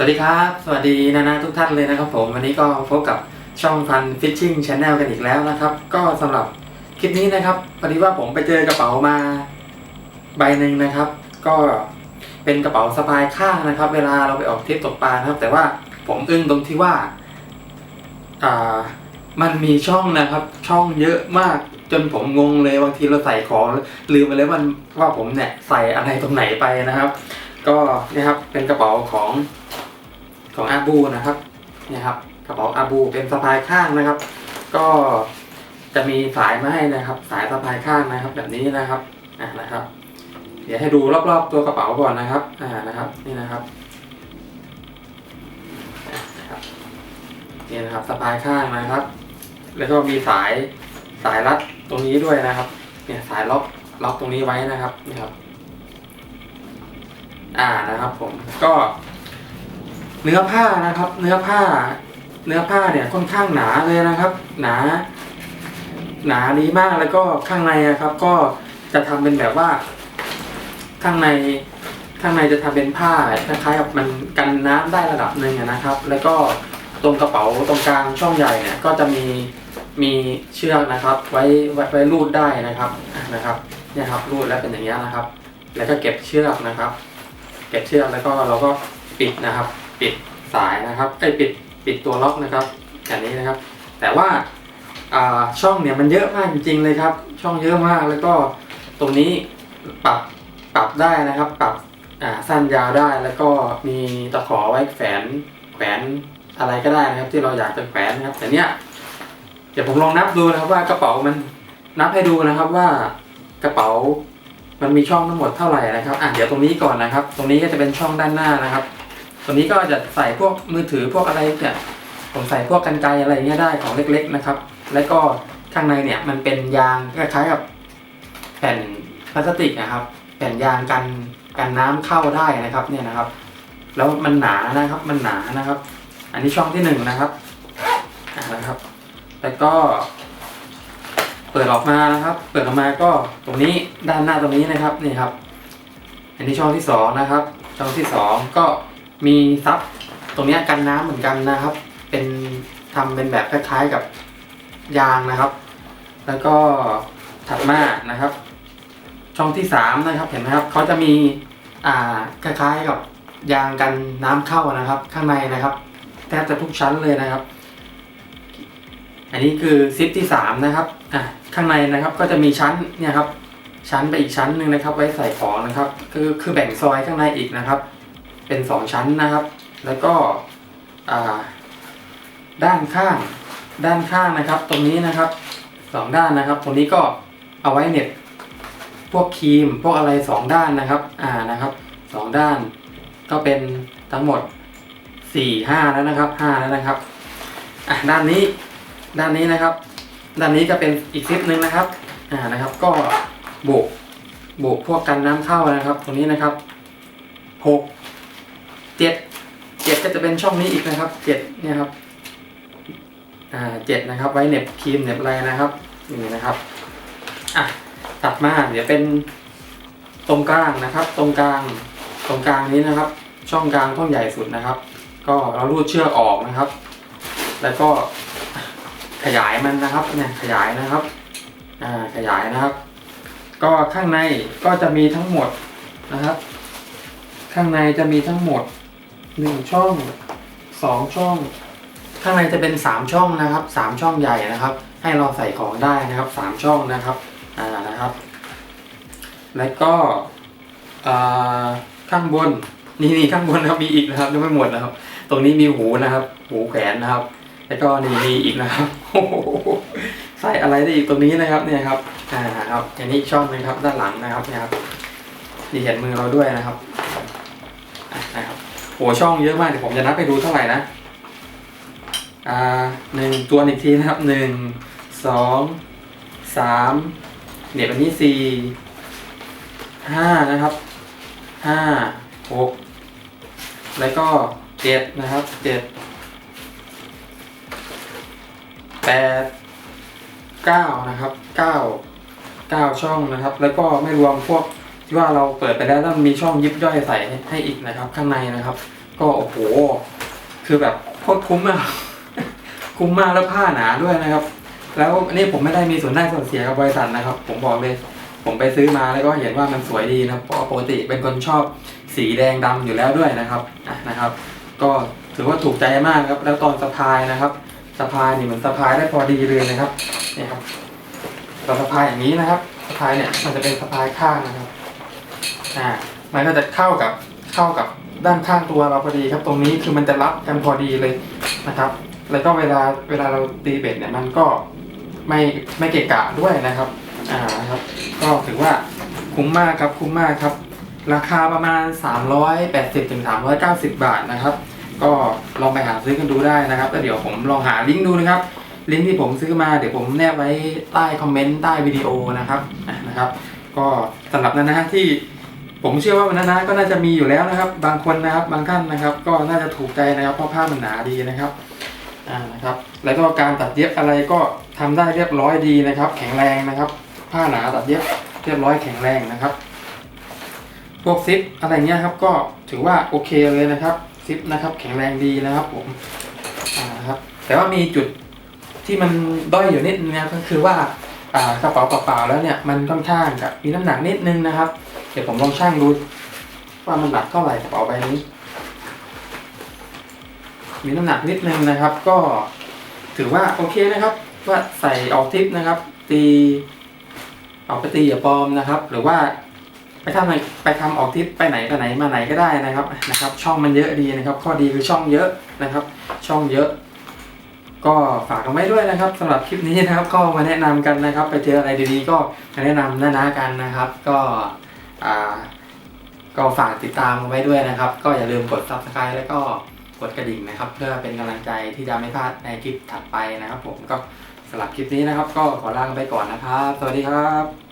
สวัสดีครับ สวัสดีนานาทุกท่านเลยนะครับผม วันนี้ก็พบกับช่องฟันฟิชชิ่งช n แนลกันอีกแล้วนะครับ ก็สำหรับคลิปนี้นะครับพอดีว่าผมไปเจอกระเป๋ามาใบหนึ่งนะครับ ก็เป็นกระเป๋าสะพายข้างนะครับ เวลาเราไปออกทริปตกปลานะครับ แต่ว่าผมอึ้งตรงที่ว่าอ่ามันมีช่องนะครับ ช่องเยอะมากจนผมงงเลยบางทีเราใส่ของลืมไปเลยว่าว่าผมเนี่ยใส่อะไรตรงไหนไปนะครับ ก็นี่ครับเป็นกระเป๋าของ ของอาบูนะครับเนี่ยครับกระเป๋าอาบูเป็นสะพายข้างนะครับ ก็จะมีสายมาให้นะครับ สายสะพายข้างนะครับ แบบนี้นะครับอ่านะครับ เดี๋ยวให้ดูรอบๆตัวกระเป๋าก่อนนะครับอ่านะครับนี่นะครับนะครับนี่นะครับสะพายข้างนะครับ แล้วก็มีสายสายรัดตรงนี้ด้วยนะครับ เนี่ยสายล็อกล็อกตรงนี้ไว้นะครับนี่ครับ อ่านะครับ ผมก็ เนื้อผ้านะครับ เนื้อผ้า เนื้อผ้าเนี่ยค่อนข้างหนาเลยนะครับ หนา หนาดีมากแล้วก็ข้างในอะครับ ก็จะทำเป็นแบบว่า ข้างในข้างในจะทำเป็นผ้าคล้ายๆกับมันกันน้ำได้ระดับหนึ่งนะครับ แล้วก็ตรงกระเป๋าตรงกลางช่องใหญ่เนี่ยก็จะมีมีเชือกนะครับ ไว้ไว้ไว้รูดได้นะครับนะครับเนี่ยครับรูดแล้วเป็นอย่างนี้นะครับ แล้วก็เก็บเชือกนะครับ เก็บเชือกแล้วก็เราก็ปิดนะครับ ปิดสายนะครับไอ้ปิดปิดตัวล็อกนะครับแบบนี้นะครับ แต่ว่าช่องเนี่ยมันเยอะมากจริงๆเลยครับ ช่องเยอะมากแล้วก็ตรงนี้ปรับปรับได้นะครับ ปรับสั้นยาวได้แล้วก็มีตะขอไว้แขวนแขวนอะไรก็ได้นะครับ ที่เราอยากจะแขวนนะครับ แต่เนี้ยเดี๋ยวผมลองนับดูนะครับว่ากระเป๋ามันนับให้ดูนะครับว่ากระเป๋ามันมีช่องทั้งหมดเท่าไหร่นะครับอะเดี๋ยวตรงนี้ก่อนนะครับ ตรงนี้ก็จะเป็นช่องด้านหน้านะครับ ตรงนี้ก็จะใส่พวกมือถือพวกอะไรเนี่ยผมใส่พวกกันไกอะไรเงี้ยได้ของเล็กๆนะครับ แล้วก็ข้างในเนี่ยมันเป็นยางคล้ายๆกับแผ่นพลาสติกนะครับ แผ่นยางกันกันน้ำเข้าได้นะครับเนี่ยนะครับ แล้วมันหนานะครับมันหนานะครับ อันนี้ช่องที่หนึ่งนะครับอะนะครับ แล้วก็ เปิดออกมานะครับ เปิดออกมาก็ตรงนี้ด้านหน้าตรงนี้นะครับนี่ครับ อันนี้ช่องที่สองนะครับ ช่องที่สองก็ มีซับตรงนี้กันน้ำเหมือนกันนะครับ เป็นทำเป็นแบบคล้ายๆกับยางนะครับ แล้วก็ถัดมานะครับ ช่องที่สามนะครับเห็นไหมครับเขาจะมีอ่าคล้ายๆกับยางกันน้ำเข้านะครับ ข้างในนะครับแทบจะทุกชั้นเลยนะครับ อันนี้คือซิปที่สามนะครับอะข้างในนะครับก็จะมีชั้นเนี่ยครับชั้นไปอีกชั้นหนึ่งนะครับ ไว้ใส่ของนะครับ คือคือแบ่งซอยข้างในอีกนะครับ เป็นสองชั้นนะครับ แล้วก็ด้านข้างด้านข้างนะครับ ตรงนี้นะครับสองด้านนะครับ ตรงนี้ก็เอาไว้เน็บพวกครีมพวกอะไรสองด้านนะครับอ่านะครับสองด้านก็เป็นทั้งหมดสี่ห้าแล้วนะครับห้าแล้วนะครับอะด้านนี้ด้านนี้นะครับ ด้านนี้จะเป็นอีกซิปหนึ่งนะครับอ่านะครับ ก็โบกโบกพวกกันน้ำเข้านะครับ ตรงนี้นะครับหก เจ็ดเจ็ดก็จะเป็นช่องนี้อีกนะครับเจ็ดเนี่ยครับอ่าเจ็ดนะครับไว้เน็บครีมเน็บอะไรนะครับนี่นะครับอะตัดมาเดี๋ยวเป็นตรงกลางนะครับ ตรงกลางตรงกลางนี้นะครับ ช่องกลางช่องใหญ่สุดนะครับ ก็เรารูดเชือกออกนะครับ แล้วก็ขยายมันนะครับเนี่ยขยายนะครับอ่าขยายนะครับ ก็ข้างในก็จะมีทั้งหมดนะครับ ข้างในจะมีทั้งหมด หนึ่งช่องสองช่อง ข้างในจะเป็นสามช่องนะครับสามช่องใหญ่นะครับ ให้เราใส่ของได้นะครับสามช่องนะครับอ่านะครับ แล้วก็ข้างบนนี่นี่ข้างบนนะครับมีอีกนะครับยังไม่หมดนะครับ ตรงนี้มีหูนะครับ หูแขวนนะครับ แล้วก็นี่มีอีกนะครับใส่อะไรได้อีกตรงนี้นะครับเนี่ยครับอ่าครับอันนี้ช่องหนึงครับด้านหลังนะครับเนี่ยครับนี่เห็นมือเราด้วยนะครับอะนะครับ โหช่องเยอะมากเดี๋ยวผมจะนับไปดูเท่าไหร่นะ อ่าหนึ่งตัวอีกทีนะครับหนึ่งสองสามเนี่ยแบบนี้สี่ห้านะครับห้าหกแล้วก็เจ็ดนะครับเจ็ดแปดเก้านะครับเก้าเก้าช่องนะครับ แล้วก็ไม่รวมพวก ว่าเราเปิดไปแล้วต้องมีช่องยิบย่อยใส่ให้อีกนะครับ ข้างในนะครับ ก็โอ้โห คือแบบโคตรคุ้มอะคุ้มมากแล้วผ้าหนาด้วยนะครับ แล้วนี่ผมไม่ได้มีส่วนได้ส่วนเสียกับบริษัทนะครับ ผมบอกเลย ผมไปซื้อมาแล้วก็เห็นว่ามันสวยดีนะเพราะปกติเป็นคนชอบสีแดงดำอยู่แล้วด้วยนะครับนะครับ ก็ถือว่าถูกใจมากครับ แล้วตอนสะพายนะครับสะพายนี่เหมือนสะพายได้พอดีเลยนะครับนี่ครับตอนสะพายอย่างนี้นะครับสะพายเนี่ยมันจะเป็นสะพายข้างนะครับ อ่ามันก็จะเข้ากับเข้ากับด้านข้างตัวเราพอดีครับ ตรงนี้คือมันจะรับกันพอดีเลยนะครับ แล้วก็เวลาเวลาเราตีเบ็ดเนี่ยมันก็ไม่ไม่เกะกะด้วยนะครับอ่านะครับ ก็ถือว่าคุ้มมากครับคุ้มมากครับ ราคาประมาณ 380ถึง390 บาทนะครับ ก็ลองไปหาซื้อกันดูได้นะครับแล้วเดี๋ยวผมลองหาลิงก์ดูนะครับลิงก์ที่ผมซื้อมาเดี๋ยวผมแนบไว้ใต้คอมเมนต์ใต้วิดีโอนะครับนะครับ ก็สำหรับนั้นนะที่ ผมเชื่อว่าวันนั้นนะก็น่าจะมีอยู่แล้วนะครับ บางคนนะครับ บางท่านนะครับ ก็น่าจะถูกใจนะครับเพราะผ้ามันหนาดีนะครับอ่านะครับ แล้วก็การตัดเย็บอะไรก็ทำได้เรียบร้อยดีนะครับ แข็งแรงนะครับ ผ้าหนาตัดเย็บเรียบร้อยแข็งแรงนะครับ พวกซิปอะไรเงี้ยครับ ก็ถือว่าโอเคเลยนะครับซิปนะครับ แข็งแรงดีนะครับ ผมอ่านะครับ แต่ว่ามีจุดที่มันด้อยอยู่นิดนึงนะครับก็คือว่ากระเป๋าเปล่าๆแล้วเนี่ยมันค่อนข้างกับมีน้ำหนักนิดนึงนะครับ เดี๋ยวผมลองชั่งดูว่ามันหนักเท่าไหร่กระเป๋าใบนี้ มีน้ำหนักนิดนึงนะครับ ก็ถือว่าโอเคนะครับ ว่าใส่ออกทิปนะครับ ตีออกไปตีอย่าปลอมนะครับ หรือว่าไปทำอะไรไปทำออกทิปไปไหนไปไหนมาไหนก็ได้นะครับนะครับ ช่องมันเยอะดีนะครับ ข้อดีคือช่องเยอะนะครับ ช่องเยอะ ก็ฝากกันไว้ด้วยนะครับสำหรับคลิปนี้นะครับ ก็มาแนะนำกันนะครับ ไปเจออะไรดีๆก็มาแนะนำน้าๆกันนะครับ ก็ ก็ฝากติดตามกันไว้ด้วยนะครับ ก็อย่าลืมกด subscribe แล้วก็กดกระดิ่งนะครับ เพื่อเป็นกำลังใจที่จะไม่พลาดในคลิปถัดไปนะครับ ผมก็สำหรับคลิปนี้นะครับ ก็ขอลาไปก่อนนะครับ สวัสดีครับ